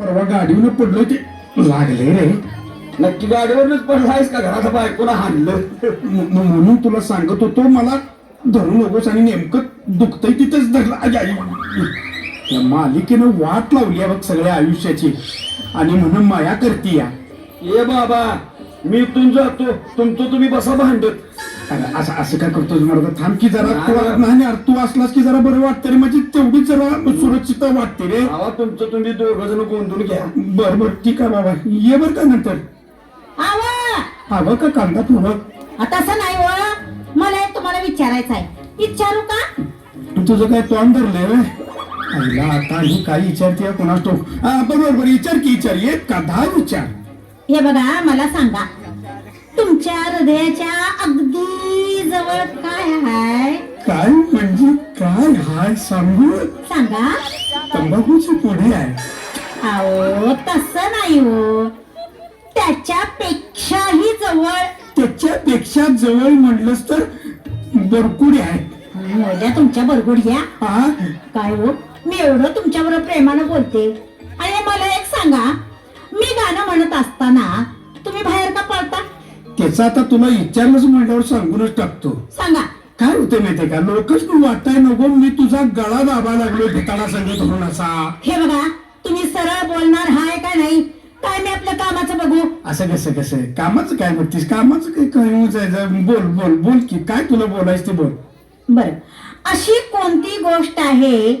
परवा गाडीवर पडलो ते लागले रे. नक्की गाडीवरच पडलायस का? घराचा बायकोला हाणलं. म्हणून तुला सांगत होतो मला धरू नकोस आणि नेमकं दुखतंय तिथंच धरलं. या मालिकेनं वाट लावली आहे बघ सगळ्या आयुष्याची. आणि म्हणून माया करती या ये बाबा मी इथून जातो. तुमचं तुम्ही बसा भांडत. अरे असं असं काय करतोस मला थांब की जरा. नाही. तू नाही. नाही, तू असलास की जरा बरं वाटतं रे. माझी तेवढी जरा सुरक्षितता वाटते रे. आवा तुमचं तुम्ही दोघ जण गोंधून घ्या. बर बर ठीक आहे बाबा. ये बर का नंतर? आवा! हवं का कांदा तुझं तसं नाही व मला एक तुम्हाला विचारायचं आहे. विचारू का? तुझं काय तोंड धरलंय व्हय? आईला आता ही काय विचारते कोणास तो बरोबर बरोबर. विचार की विचार. एक का दहा विचार? हे बघा मला सांगा. तुमच्या हृदयाच्या अगदी जवळ काय आहे? काय म्हणजे काय हाय सांगू? सांगा. तंबाखूची पुढे आहे. अहो तसं नाही हो. त्याच्यापेक्षाही जवळ. त्याच्यापेक्षा जवळ म्हणलंस तर बरकुडी आहे. मोद्या तुमच्या बरगुड्या हा? काय हो? मी एवढं तुमच्याबरोबर प्रेमानं बोलते. आणि मला एक सांगा. मी गाणं म्हणत असताना तुम्ही बाहेर का पळता? त्याचं आता तुला विचारलंच म्हटल्यावर सांगूनच टाकतो. सांगा. काय होते माहितीये का? लोकच तू वाटाय नको मी तुझा गळा दाबा लागलो भिताडा संगत म्हणून असा. हे बघा तुम्ही सरळ बोलणार हाय का नाही काय मी आपल्या कामाचं बघू? असं कसं कसं? कामाचं काय म्हणतीस? कामाचं काय काय जायचं बोल बोल बोल की. काय तुला बोलायचं ते बोल. बर. अशी कोणती गोष्ट आहे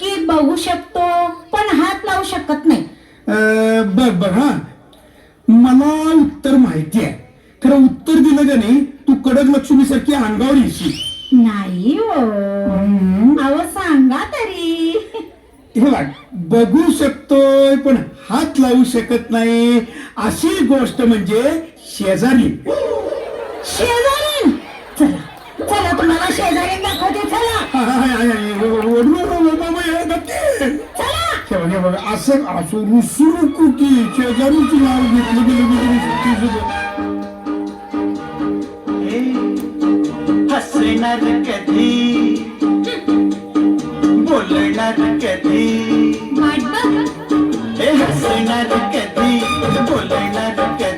की बघू शकतो पण हात लावू शकत नाही? अं, बघ बघ हा. मला उत्तर माहिती आहे. खरं उत्तर दिलं का नाही? तू कडक लक्ष्मी सारखी अंगावर येशील. नाही हो. अहो सांगा तरी. हे बघ बघू शकतोय पण हात लावू शकत नाही. अशी गोष्ट म्हणजे शेजारी. शेजारी? चला चला तुम्हाला शेजारी दाखवते चला. नको बाबा, नक्की. बघ, हे बघ, असं असं रुसू नको की शेजारीचं नाव घेतलं गेलं की रुसून. हसणार कधी बोलणार कधी हे हसणार कधी बोलणार कधी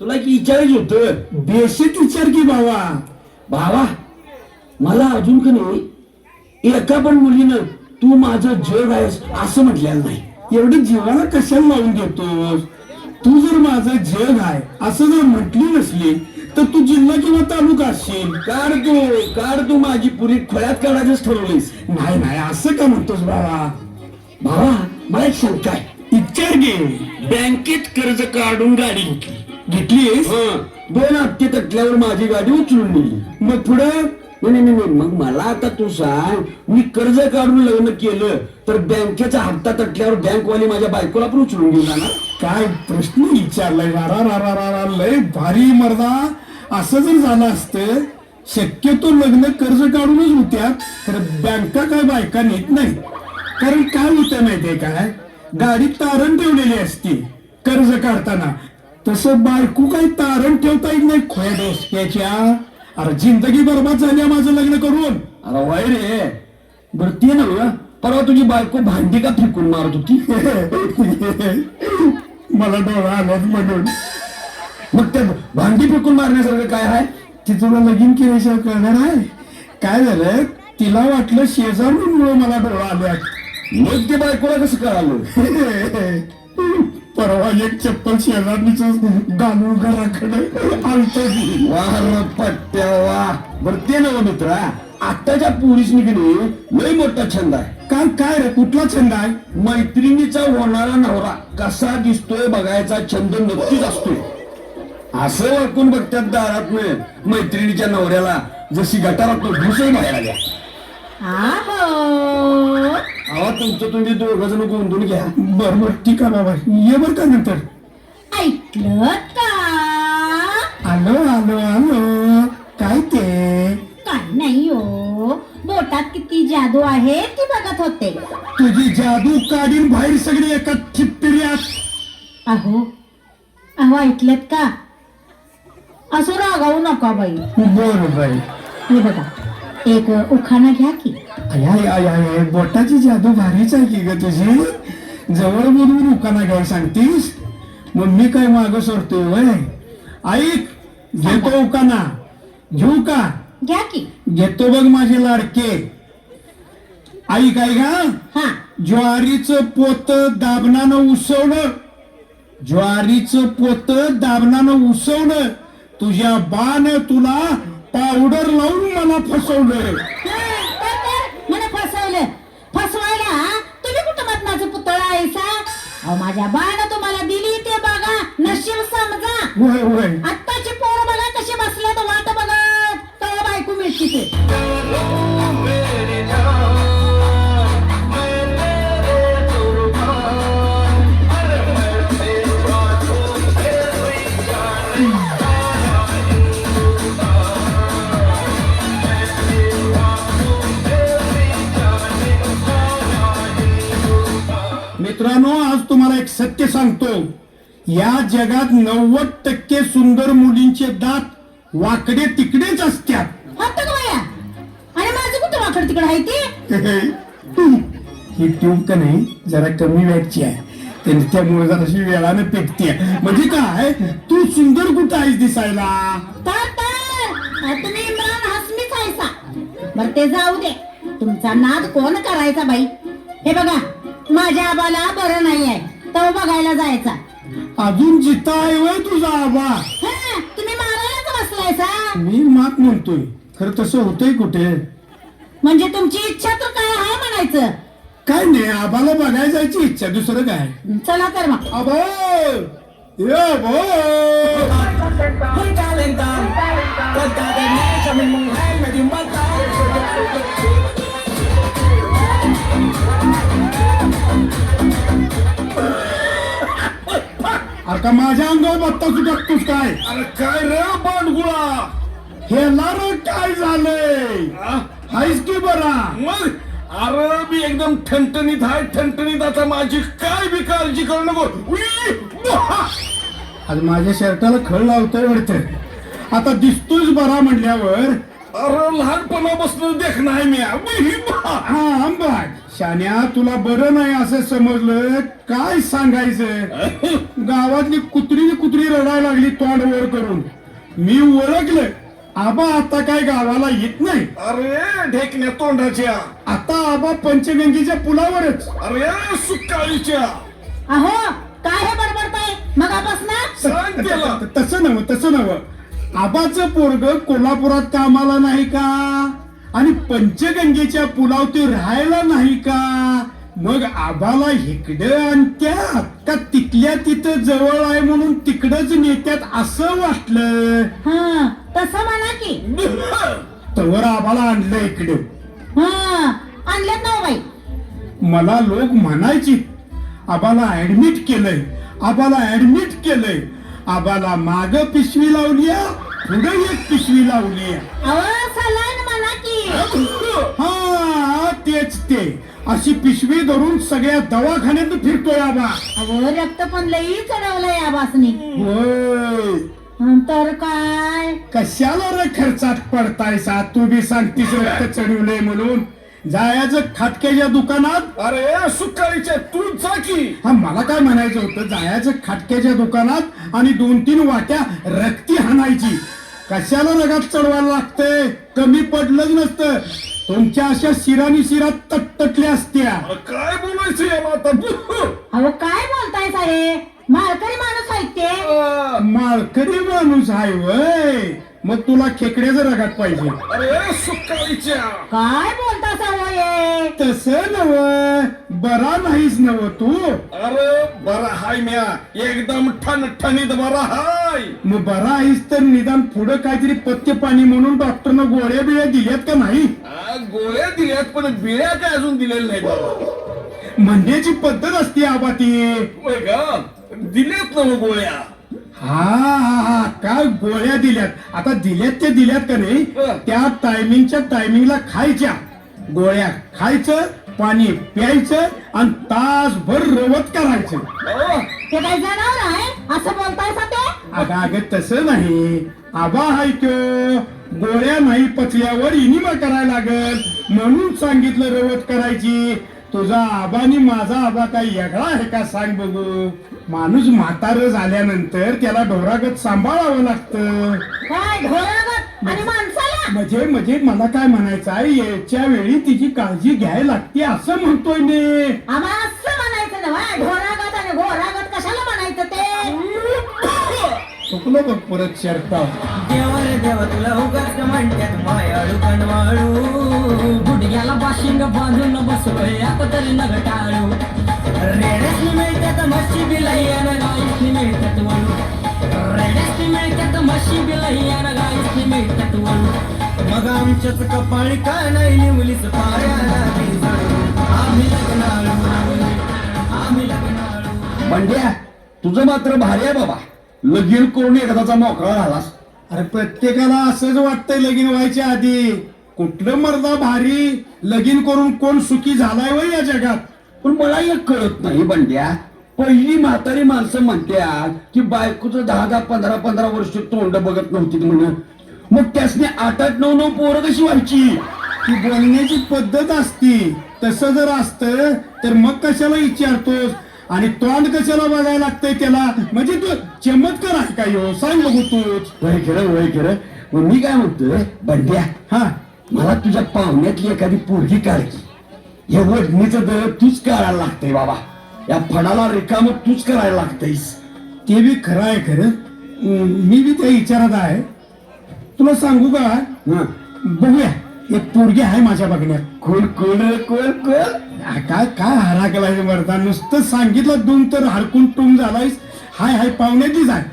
तुला की विचारायचं होतं. बेसिक विचार की बाबा भावा मला अजून का नाही एका पण मुलीनं तू माझं जग आहेस असं म्हटलेलं नाही. एवढी जीवाला कशाला लावून देतोस तू जर माझं जग आहे असं जर म्हटली नसली तर तू जिल्हा किंवा तालुका असशील काढ तू काढ तू माझी पुरी. खोळ्यात काढायचंच ठरवलीस नाही नाही असं का म्हणतोस बाबा भावा मला एक शंका आहे. विचार घे. बँकेत कर्ज काढून गाडी घेतली. घेतलीस हं, दोन हप्ते तटल्यावर माझी गाडी उचलून नेली. मग पुढं? नाही नाही. मग मला आता तू सांग. मी कर्ज काढून लग्न केलं तर बँकेचा हप्ता तटल्यावर बँकवाली माझ्या बायकोला पण उचलून घेऊन जाणार. काय प्रश्न विचारलाय? रा रा रा रा लय भारी मर्दा. असं जर झालं असतं शक्यतो लग्न कर्ज काढूनच होत्या तर बँका काय बायका नेत नाही कारण काय होतं माहितीये काय? गाडी तारण ठेवलेली असते कर्ज काढताना. तसं बायको काही तारण ठेवता येत नाही खोया डोसक्याच्या. अरे जिंदगी बरबाद झाली माझं लग्न करून. अरे वाय रे. बर ते ना परवा तुझी बायको भांडी का फेकून मारत होती? मला डोळा आलाच म्हणून. मग त्या भांडी फेकून मारण्यासारखं काय आहे ती तुला लगीन केल्याशिवाय कळणार आहे काय झालं? तिला वाटलं शेजारून मला डोळा आल्या. मग ते बायकोला कसं कळालं? परवा एक चप्पल शेजारणीच घालून घराकडे आलतो. वा रे पट्ट्या वा बर ते नव मित्रा आत्ताच्या पोलीस निघणे लय मोठा छंद आहे. काय काय रे? कुठला छंद आहे? मैत्रिणीचा होणारा नवरा कसा दिसतोय बघायचा छंद नक्कीच असतोय. असं वाकून बघतात दारात मैत्रिणीच्या नवऱ्याला जशी गटारात घुसही बाहेर आल्या अहो तुमचं तुम्ही दोघ जण गोंधून घ्या. बर बर ठीक आहे बाबा. ये बर का नंतर? ऐकलं का? आलो आलो आलो. काय ते? काय नाही हो. बोटात किती जादू आहे ती बघत होते. तुझी जादू काढीन बाहेर सगळी एका ठिपऱ्यात अहो अहो ऐकलेत का? असं रागावू नका बाई. बर बाई. हे बघा. एक उखाणा घ्या की. आय आय आय आय आय, बोटाची जादू भारीच आहे की ग तुझी? जवळ बोलून उकाना घ्यायला सांगतीस? मग मी काय माग सरतोय वय? ऐक घेतो उकाना घेऊ का? घ्या की. घेतो बघ माझे लाडके. ऐक आहे का हा. ज्वारीचं पोत दाबनानं उसवलं ज्वारीचं पोत दाबनानं उसवलं तुझ्या बाण तुला पावडर लावून मला फसवलं तर, तर, मला फसवलं फसवायला तुम्ही कुठं मटणाचं पुतळा आहे सा अहो माझ्या बाण तुम्हाला दिली ते बघा. नशीब समजा. होय होय. या जगात नव्वद टक्के सुंदर मुलींचे दात वाकडे तिकडेच असतात. होतं का बाया? आणि माझं कुठं वाकड तिकडं आहे ते? ही ट्यूब का नाही? जरा कमी व्याजची आहे. त्याने त्यामुळे जराशी वेळानं पेटते म्हणजे काय? तू सुंदर कुठं आहेस दिसायला? तर तर अहो, तुम्ही इम्रान हसमीच आहेसा बर ते जाऊ दे. तुमचा नाद कोण करायचा बाई? हे बघा माझ्या आबाला बरं नाही आहे तो बघायला जायचा. अजून जिता आहे वय तुझा आबा हा, तुम्ही मारायलाच बसलायसा मी मात म्हणतोय खरं तसं होतंय कुठे म्हणजे तुमची इच्छा तर काय आहे म्हणायचं काय नाही आबाला बघायला जायची इच्छा दुसरं काय चला तर मग अबो ये अबो अरे का माझ्या अंगावर बत्ता सुटतोस काय? अरे काय रे बांडगुळा हे रे काय झालंय? हायस की बरा? मग? अरे मी एकदम ठणठणीत आहे ठणठणीत आता माझी काय बी काळजी करू नको. उई, बुहा! आज माझ्या शर्टाला खळ लावतोय वाटत. आता दिसतोयच बरा म्हणल्यावर अरे लहानपणापासून देख नाही मी. उई, बुहा! हा अंबाड शान्या तुला बरं नाही असं समजलं? काय सांगायचं गावातली कुत्री कुत्री रडायला लागली तोंड वर करून. मी ओळखलं. आबा आता काय गावाला येत नाही. अरे ढेकण्या तोंडाच्या. आता आबा पंचगंगेच्या पुलावरच. अरे सुकाळीच्या. अहो काय हे बडबडताय? मगापासून? तसं नव तसं नव आबाचं पोरग कोल्हापुरात कामाला नाही का? आणि पंचगंगेच्या पुलाव ते राहायला नाही का? मग आबाला इकडं आणत्यात का तिथल्या तिथं जवळ आहे म्हणून तिकडच नेत्यात असं वाटलं? हा तसं म्हणा की. तवर आबाला आणलं इकडं. हा आणल्यात ना बाई. मला लोक म्हणायची आबाला ऍडमिट केलंय आबाला ऍडमिट केलंय. आबाला माग पिशवी लावली पुढे एक पिशवी लावली म्हणा की हा तेच ते. अशी पिशवी धरून सगळ्या दवाखान्यात फिरतोय आबा. अहो रक्त पण लई चढवलंय आबासनी होय. तर काय? कशाला रे खर्चात पडतायसा? तू बी सांगतीस रक्त चढवलंय म्हणून. जायचं खाटक्याच्या दुकानात? अरे सुकाळीच्या तू जा की. हा मला काय म्हणायचं होतं? जायचं खाटक्याच्या दुकानात आणि दोन तीन वाट्या रक्ती हाणायची. कशाला रगात चढवायला लागतंय कमी पडलंच नसतं. तुमच्या अशा शिरानी शिरात तटतटल्या असत्या. अरे काय बोलायचं बुह! अहो काय बोलताय सारे माळकरी माणूस आहेत ते. माळकरी माणूस आहे वय. मग तुला खेकड्याचं रगात पाहिजे. अरे काय बोलता सावळ नाहीये तसं नव बरा नाहीस नव तू. अरे बरा हाय म्या. एकदम ठणठणीत बरा हाय. मग बरा आहेस तर निदान पुढं काहीतरी पथ्य पाणी म्हणून डॉक्टरनं गोळ्या बिळ्या दिल्यात का नाही? आ, गोळ्या दिल्यात पण बिळ्या काय अजून दिलेल्या नाही बाबा म्हणण्याची पद्धत असते आबा ती दिलेत ना गोळ्या. हा हा हा. काय गोळ्या दिल्यात. आता दिल्यात ते दिल्यात का नाही? हं. त्या टायमिंगच्या टायमिंगला खायच्या. गोळ्या खायचं पाणी प्यायचं आणि तासभर रवत करायचं. अहो, ते काय जनावर आहे? असं बोलताय ते? अगं अगं तसं नाही. आबा हाय तो. गोळ्या नाही पचल्यावर इनिमा करायला लागल. म्हणून सांगितलं रवत करायची. तुझा आबानी माझा आबा काही वेगळा आहे का सांग बघू. माणूस म्हातार झाल्यानंतर त्याला ढोरागत सांभाळावं लागतं. काय आणि माणसाला? म्हणजे म्हणजे मला काय म्हणायचं आहे याच्या वेळी तिची काळजी घ्यायला लागते असं म्हणतोय मी. आम्हाला असं म्हणायचं ना ढोरागत आणि घोरागत कशाला म्हणायचं ते? चुकलो बघ परत शर्ता देव तुला उगाच म्हणतात मायाळू कणवाळू गुडघ्याला पाशिंग बांधून बसतोय तरी नग टाळू रेड्यासनी मिळतात म्हशी बिलैयान गाईसनी मिळतात वळू. रेड्यासनी मिळतात मशी म्हशी बिलैयान गाईसनी मिळतात वळू. मग आमच्याच कपाळी का नाही निवलीच पायाला आम्ही लग्नाळू आम्ही लग्नाळू म्हणजे तुझं मात्र भारी आहे बाबा. लगीन करून एखादाचा मोकळा झालास. अरे प्रत्येकाला असंच वाटतंय लगीन व्हायच्या आधी. कुठलं मर्दा भारी लगीन करून कोण सुखी झालाय वय या जगात? पण मला एक कळत नाही. बंड्या. पहिली म्हातारी माणसं म्हणतात की बायकोचं दहा दहा पंधरा पंधरा वर्ष तोंड बघत नव्हती म्हणून. मग त्यासने आठ आठ नऊ नऊ पोरं कशी व्हायची? ती बोलण्याची पद्धत असती. तसं जर असतं तर मग कशाला विचारतोस? आणि तोंड कशाला बघायला लागतंय त्याला? म्हणजे तू चमत्कार आहे का ह्यो सांग बघू तूच वय खरं वय खरं. मग मी काय म्हणतोय बंड्या हा. मला तुझ्या पाहुण्यातली एखादी पोरगी काढली हे वडणीचं दर तूच करायला लागतंय बाबा. या फडाला रिकाम तूच करायला लागतंयस. ते बी खरं आहे खरं. मी बी त्या विचारात आहे. तुला सांगू का? हं. बघूया. एक पोरगी आहे माझ्या बघण्यात. कोण कोण रे, कोण कोण? आ, काय काय हराकलाय मरता नुसतं सांगितलं दोन तर हरकून टुम झालायस. हाय हाय पाहुण्यातलीच आहे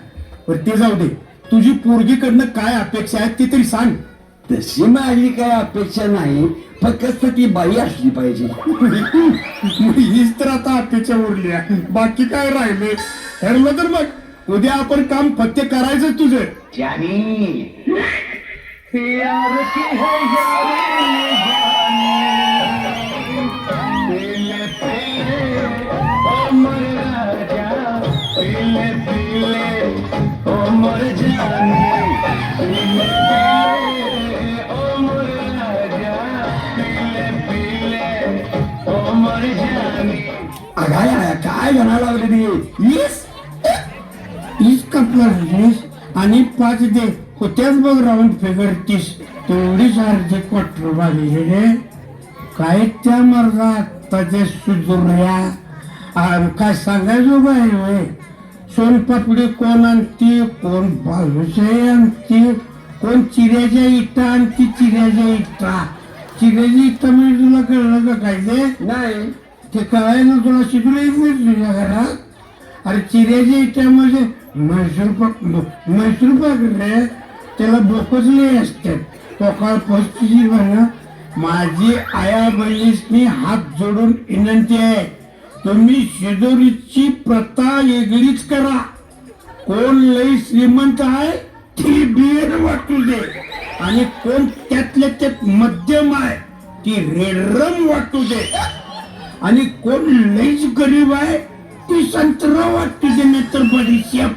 पण ते जाऊ दे. तुझी पोरगीकडनं काय अपेक्षा आहे ती तरी सांग. तशी माझी काय अपेक्षा नाही फक्त ती बाई असली पाहिजे. मग हीच तर आता अपेक्षा उरली आहे. बाकी काय राहिले? ठरलं तर मग. उद्या आपण काम फत्ते करायचं तुझं. अगाय आया, काय म्हणायला लागली ती येस हीच कपला आणि पाच दे होत्याच बघ राऊंड फिगर तीस. तेवढीच अर्धी क्वार्टर बाजली रे. काय त्या मर्दा आत्ताच्या सुजुर्या काय सांगायचो काय होय? सोनपापडी कोण आणती कोण बालुशाही आणती कोण चिऱ्याच्या इटा आणती चिऱ्याच्या इटा? चिऱ्याची इटा म्हणजे तुला कळलं का काय ते? नाही. ते कळायला तुला शिकलं येत नाही तुझ्या घरात? अरे चिऱ्याच्या इट्यामध्ये म्हैसूर पाक म्हैसूर पाक रे. त्याला बोकसले असतात. पोकाळ पस्तीची म्हणा माझी आया बहिणीसनी हात जोडून विनंती आहे तुम्ही शेजोरीची प्रथा वेगळीच करा. कोण लई श्रीमंत आहे ती बिअर वाटू दे. आणि कोण त्यातल्या त्यात मध्यम आहे ती रेडरम वाटू दे. आणि कोण लईच गरीब आहे ती संत्र दे नाही तर बडीशेप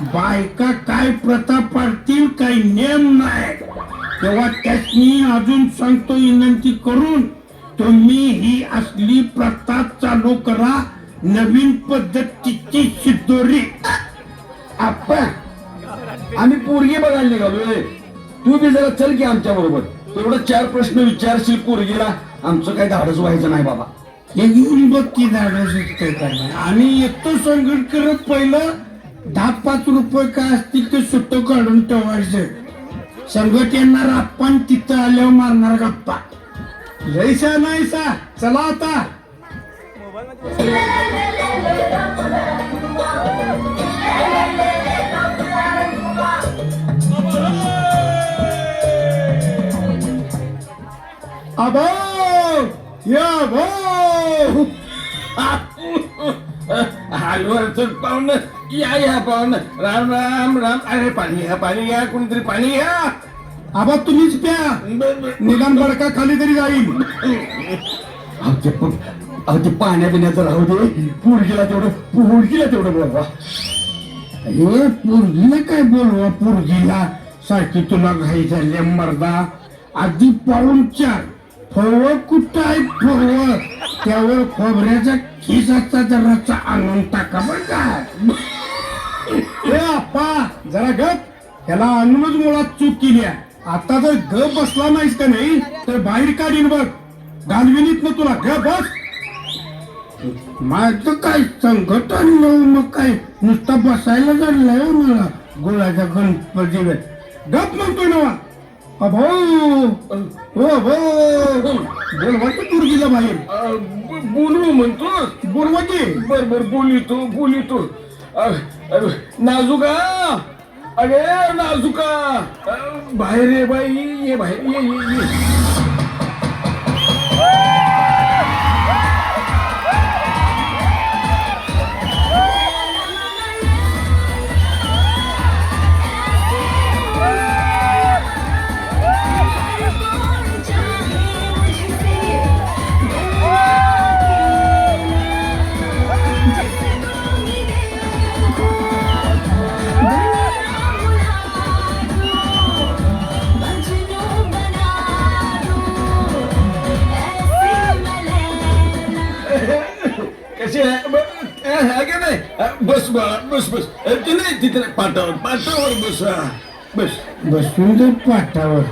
बायका काय प्रथा पाडतील काही नेम नाही. तेव्हा त्यासनी अजून सांगतो विनंती करून तुम्ही ही असली प्रथा चालू करा नवीन पद्धतीची शिदोरी. आपण आम्ही पोरगी बघायला निघालोय. तू बी जरा चल की आमच्या बरोबर. तेवढं चार प्रश्न विचारशील पोरगीला आमचं काय धाडस व्हायचं नाही बाबा. हे घेऊन बघ की धाडस काय करणार आणि येतो संकट करत पहिलं दहा पाच रुपये काय असतील ते सुट्ट काढून ठेवायचं. संगत येणार आपण तिथं आल्यावर मारणार गप्पा. जैसा नाहीसा चला आता. अबो! या भो हॅलो पाहुणं. या या पाहुणं. राम राम राम. अरे पाणी घ्या पाणी घ्या कोणतरी पाणी घ्या. आबा तुम्हीच प्या. निदान बडका खाली तरी जाईल. प- अहो, ते पाण्या पिण्याचं राहू दे. पुरगीला तेवढं पुरगीला तेवढं बोलवा. हे पोरगीला काय बोलवा? पोरगीला सारखी तुला घाई झाली मर्दा. आधी पाहून चार फळव कुठं आहे फळव त्यावर खोबऱ्याचा खिसाचा जराचा आणून टाका बर काय ए आप्पा जरा गप. ह्याला आणूनच मुळात चूक केली आहे. आता जर गप बसला नाहीस का नाही तर बाहेर काढीन बघ. घालविनीत ना तुला गप बस. माझं काय आणलं मग काय? नुसता बसायला झालंय हो मला. गोळ्याच्या गणपती गप म्हणतोय ना अभो. हो भो बोलवा की तुरगीला बाहेर. बोलू म्हणतो बोलवा की बर बर बोलितो बोलितो. नाजुका अरे नाजुका बाहेर ये बाई ये बाहेर ये ये ये. बस बाळा बस बस. नाही तिथे पाटावर पाटावर बस. बस. बसून तर पाटावर.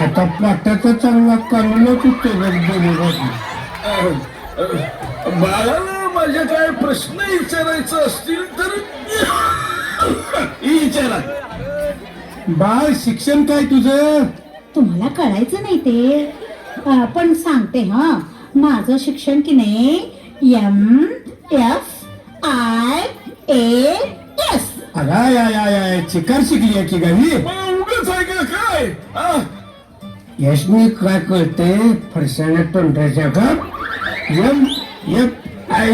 आता पाटाचा चांगला अ, अ, बाळाला माझ्या काय प्रश्न विचारायचं असतील तर विचारा. बाळ शिक्षण काय तुझं? तुम्हाला कळायचं नाही ते. पण सांगते हा. माझं शिक्षण की नाही M F I A S. अगा या या या चिकार शिकली आहे की गावी उगाच आहे का? काय? हा? यशनी काय कळते फरसाण्या तोंडाच्या का एम एफ आय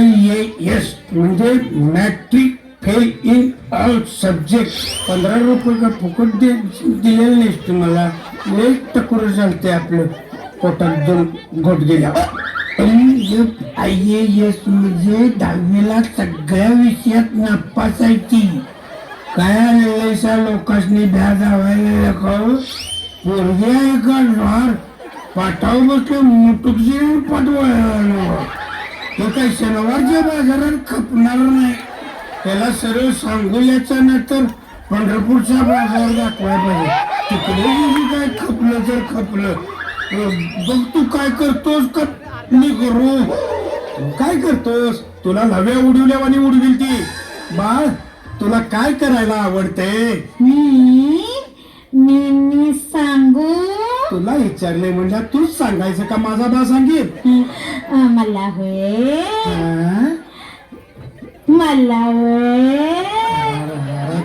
एस म्हणजे matric fail in all subject. पंधरा रुपये का फुकट दे दिलेले नाहीस तुम्हाला. लय टकोर चालते आपलं. पोटात दोन घोट गेल्या. एफ आय एस म्हणजे दहावीला सगळ्या विषयात नापासायची. काय आलेल्याशा लोकांनी भ्या जावायला खाऊ पोरगे आहे का ज्वार पाठाव बसले मुटुकशी पाठवायला तो काही शनिवारच्या बाजारात खपणार नाही. त्याला सरळ सांगोल्याचा नंतर पंढरपूरचा बाजार दाखवायला पाहिजे. तिकडे काय खपलं तर खपलं. बघ तू काय करतोस का? मी करू. तू काय करतोस? तुला नव्या उडवल्या आणि उडविल ती. बाळ तुला काय करायला आवडते? मी? मी मी सांगू? तुला विचारले म्हणजे तूच सांगायचं का माझा बा सांगेल? मला होय. हा? मला होय.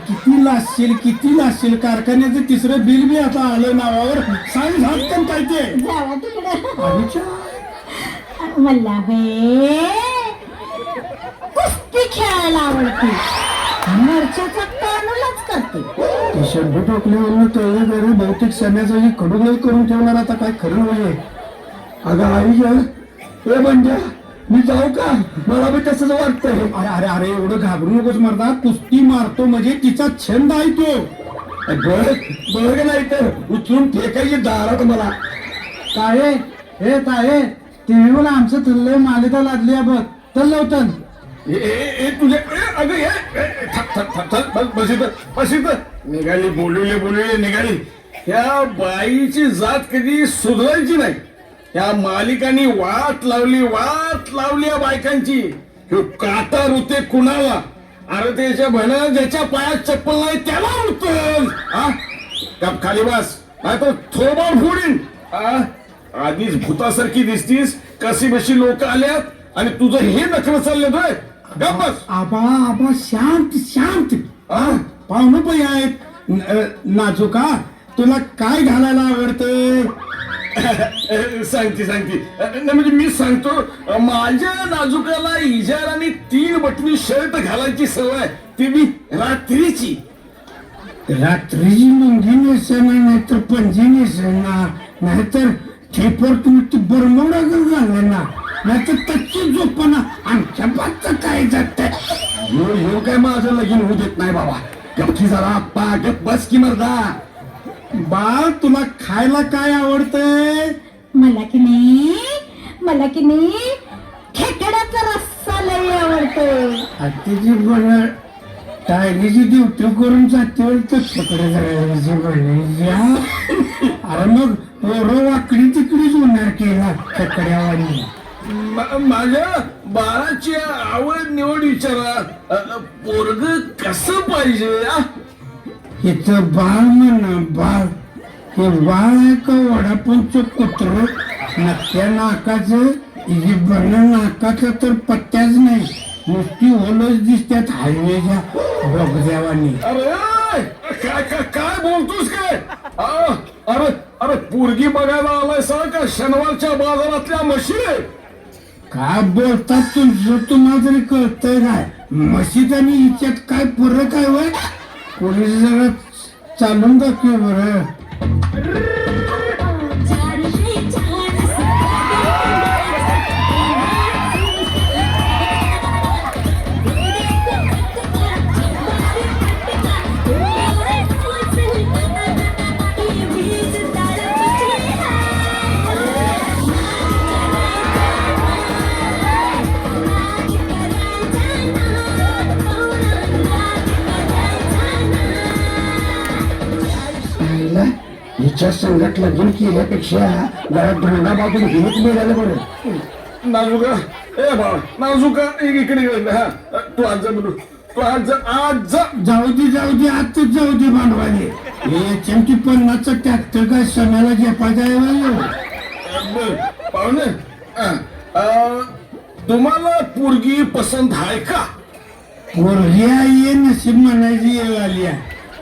किती लासशील किती लासशील कारखान्याचं तिसरं बिल बी आता आलं नावावर. सांग झाड पण काय ते? जावा तिकडं अरेच्या. मला कुस्ती खेळायला आवडते. मोर्चाचा करते. ते शब्द टोकल्यावरनं कळलं का रे बहुतेक सणाचा ही करून ठेवणार आता काय खरं म्हणजे अगं आई ए बंड्या मी जाऊ का? मला बी तसंच वाटतंय. अरे अरे अरे एवढं घाबरू नकोस मरदा. कुस्ती मारतो म्हणजे तिचा छंद आहे तो. बघ नाही तर उचलून फेकायची दारात मला? काय हे काय टीव्हीवर आमचं थल्लय मालिका लागली आहे बघ. तल्ल होतं ए, ए, ए, तुझे अगं ये ए, ए, थांब, थांब, थांब, थांब, बस बस इथं बस इथं. निघाली बोलवले बोलवले निघाली. त्या बाईची जात कधी सुधारायची नाही. त्या मालिकांनी वाट लावली वाट लावली या बायकांची. काटा रुते कुणाला? अरे त्याच्या भण ज्याच्या पायात चप्पल नाही त्याला रुतल हा? गप खाली बस. नाही तर थोबा फोडीन. आधीच भूतासारखी दिसतीस कशी बशी लोक आल्यात आणि तुझं हे नखरं चाललं होय गप्प बस. आबा आबा शांत शांत. हा? पाहुणं पण आहेत. न- अ, नाजुका तुला काय घालायला आवडतं सांगते सांगते. म्हणजे मी सांगतो माझ्या नाजुकाला इजार आणि तीन बटणी शर्ट घालायची सवय ती मी रात्रीची. रात्रीची लुंगी नेसणार नाहीतर पंजी नेसणार नाहीतर ठेपर तुम्ही ती बरमोडा घालणार नाहीतर तच्ची झोपना आमच्या बादचं काय जात ह्यो काय माझं लगीन होऊ देत नाही बाबा. गप्पी जरा आप्पा गप बस की मर्दा. बाळ तुला खायला काय आवडतंय? मला की नाही मला की नाही खेकड्याचा रस्सा लई आवडतो आत्ताची बघ टायरीची ड्युटी करून जाते तर जायची अरे मग पोरं वाकडी तिकडेच होणार केला ककड्यावानी म- माझ्या बाळाची आवड निवड विचारा. पोरग कसं पाहिजे आ? इथं बाळ म्हणा बाळ. हे बाळ आहे का वडापावचं कुत्र? नक्या नाकाचं? हिची बन नाकाचं तर पत्त्याच नाही. नुसती ओलच दिसतात हायवेच्या बोगद्यावानी. अरे काय काय काय बोलतोस काय अरे अरे पोरगी बघायला आलाय सा का? शनिवारच्या बाजारातल्या म्हशी. काय बोलतात तुमचं? तुम्हाला तरी कळतंय काय? मशीद आणि हिच्यात काय फरक आहे वय? कोणी जरा चालून दाखव बरं हिच्या संगत लगीन केल्यापेक्षा जरा धोंडा बाजून घेत मिळालं बरं. नाजुका ए बाळा नाजुका एक इकडे. हा. तू आज म्हणू तू आज आज जा. जाऊ दे जाऊ दे आजच जाऊ दे भांडवाले. हे चमची पन्नासचं ट्रॅक्टर काय सणाला झेपायचं आहे पाहुणे तुम्हाला पोरगी पसंत आहे का? पोरगी आहे नशीब म्हणायची आली.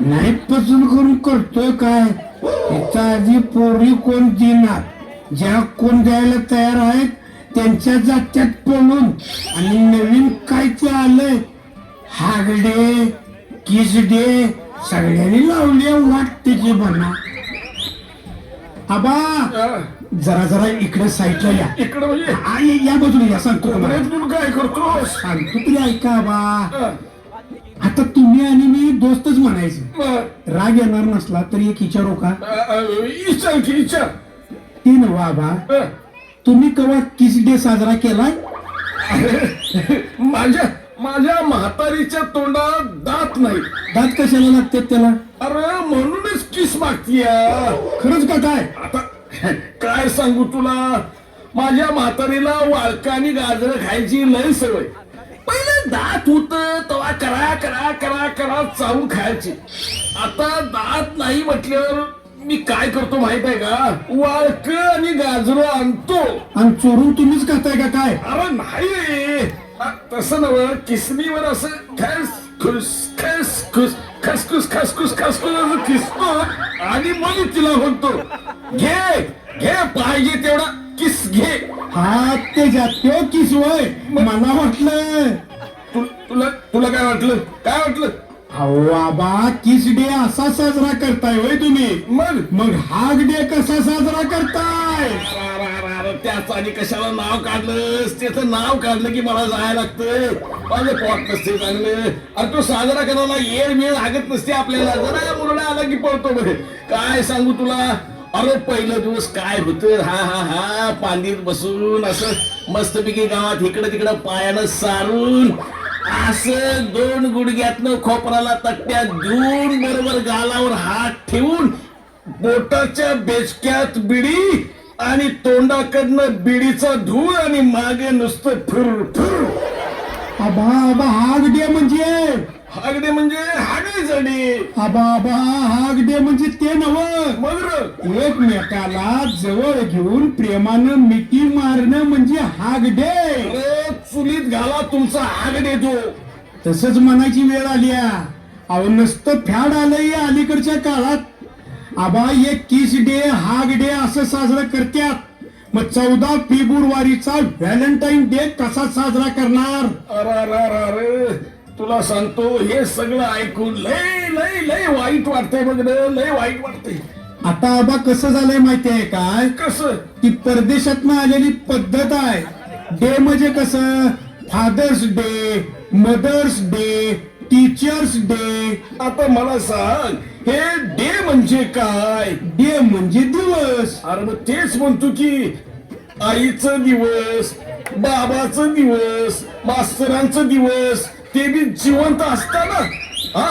नाही पसंत करून करतोय काय? आधी पोरी कोण देणार? ज्या कोण द्यायला तयार आहेत त्यांच्या जात्यात पळून. आणि नवीन काय ते आलंय? हागडे किसडे सगळ्यांनी लावली वाटते की म्हणा. आबा जरा जरा इकडे साईडला या. इकडं म्हणजे? या- बाजूला या सांगतो काय करतोस? सांगतो तरी ऐका बा आता तुम्ही आणि मी दोस्तच म्हणायचं. राग येणार नसला तरी एक विचारू का? ती नवा बा हा. तुम्ही कवा किस डे साजरा केलाय? माझ्या माझ्या म्हातारीच्या तोंडात दात नाही. दात कशाला लागतात त्याला? अरे म्हणूनच किस मागतीया. खरंच का काय? आता काय सांगू तुला? माझ्या म्हातारीला वाळका आणि गाजर खायची लय सवय. पहिले दात होत तेव्हा करा करा करा करा चावून खायची. आता दात नाही म्हटल्यावर मी काय करतो माहीत आहे का? वाळक आणि गाजर आणतो. आणि चोरून तुम्हीच करताय का काय? अरे नाही. तसं नव किसनीवर असं खस खुस खस खुस खसखुस खसखुस खसखुस किसतो आणि मग तिला म्हणतो घे घे पाहिजे तेवढा किस घे. हा ते जात्यो किस वय मला वाटलं तु- तुला तुला काय वाटलं? काय वाटलं? अहो बाबा किस डे असा साजरा करताय वय तुम्ही. मग? मग हाग डे कसा साजरा करताय? त्याचं आणि कशाला नाव काढलंस? त्याचं नाव काढलं की मला जायला लागतं माझे पोट नसते चांगलं. अरे तो साजरा करायला येळ मेळ लागत नसते आपल्याला. जरा मुरडा आला की पळतो मध्ये काय सांगू तुला? अरे पहिलं दिवस काय होतं? हा हा हा पांडीत बसून असं मस्तपैकी गावात इकडं तिकडं पायानं सारून असं दोन गुडघ्यातनं खोपराला तट्ट्यात देऊन बरोबर गालावर हात ठेवून बोटाच्या बेचक्यात बिडी आणि तोंडाकडनं बिडीचा धूळ आणि मागे नुसतं फुर फुर. आबा आबा हाग डे म्हणजे. हागडे म्हणजे हागडे आबा आबा हाग डे म्हणजे ते नव. मग र. एकमेकाला जवळ घेऊन प्रेमानं मिठी मारणं म्हणजे हाग डे अरे चुलीत घाला तुमचा हागडे तो तसंच म्हणायची वेळ आली आहे. अहो नुसतं फॅड आलंय अलीकडच्या काळात. आबा एक किस डे हाग डे असं साजरा करतात मग चौदा फेब्रुवारीचा व्हॅलेंटाईन डे कसा साजरा करणार? अरे अरे अरे अरे तुला सांगतो हे सगळं ऐकून लय लय लय वाईट वाटतंय बघ रे, लय वाईट वाटतंय. आता आबा कसं झालंय माहितीये काय? कसं? ती परदेशातनं आलेली पद्धत आहे. डे म्हणजे कसं? Father's day mother's day teacher's day. आता मला सांग हे डे म्हणजे काय? डे म्हणजे दिवस. अरे मग तेच म्हणतो की आईच दिवस बाबाच दिवस मास्तरांचं दिवस ते बी जिवंत असताना. हा?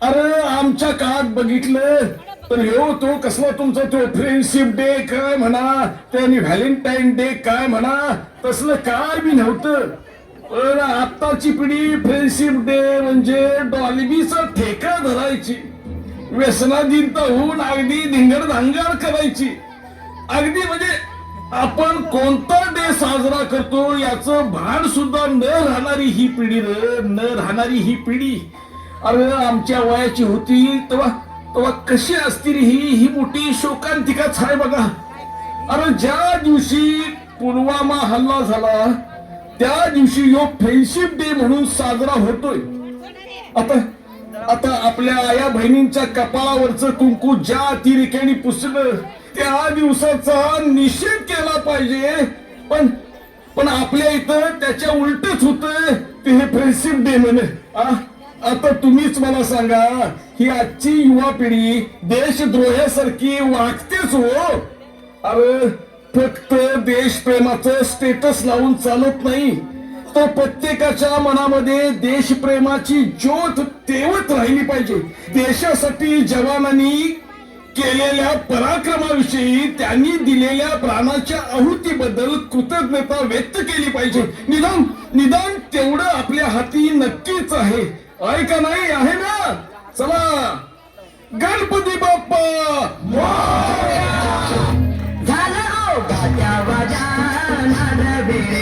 अरे आमच्या काळात बघितलं तर हो तो कसला तुमचा तो फ्रेंडशिप डे काय म्हणा त्याने व्हॅलेंटाईन डे काय म्हणा तसलं काय बी नव्हतं. पण आत्ताची पिढी फ्रेंडशिप डे म्हणजे डॉलबीचा ठेका धरायची. व्यसनाधीन होऊन अगदी धिंगड धांगार करायची. अगदी म्हणजे आपण कोणता डे साजरा करतो याचं भान सुद्धा न राहणारी ही पिढी न राहणारी ही पिढी. अरे आमच्या वयाची होती तेव्हा तेव्हा कशी असतील ही ही मोठी शोकांतिकाच आहे बघा. अरे ज्या दिवशी पुलवामा हल्ला झाला त्या दिवशी यो फ्रेंडशिप डे म्हणून साजरा होतोय. आता आता आपल्या आया बहिणींच्या कपाळावरचं कुंकू ज्या अतिरेक्याने पुसलं त्या दिवसाचा निषेध केला पाहिजे. पण पण आपल्या इथं त्याच्या उलटच होत ते हे फ्रेंडशिप डे म्हणे. आ? आता तुम्हीच मला सांगा ही आजची युवा पिढी देशद्रोह्यासारखी वागतेच हो. अरे फक्त देशप्रेमाचं स्टेटस लावून चालत नाही. तो प्रत्येकाच्या मनामध्ये देशप्रेमाची ज्योत तेवत राहिली पाहिजे. देशासाठी जवानांनी केलेल्या पराक्रमाविषयी त्यांनी दिलेल्या प्राणाच्या आहुतीबद्दल कृतज्ञता व्यक्त केली पाहिजे. निदान निदान तेवढं आपल्या हाती नक्कीच आहे. ऐका नाही? आहे ना? चला. गणपती बाप्पा! झालं वाजा.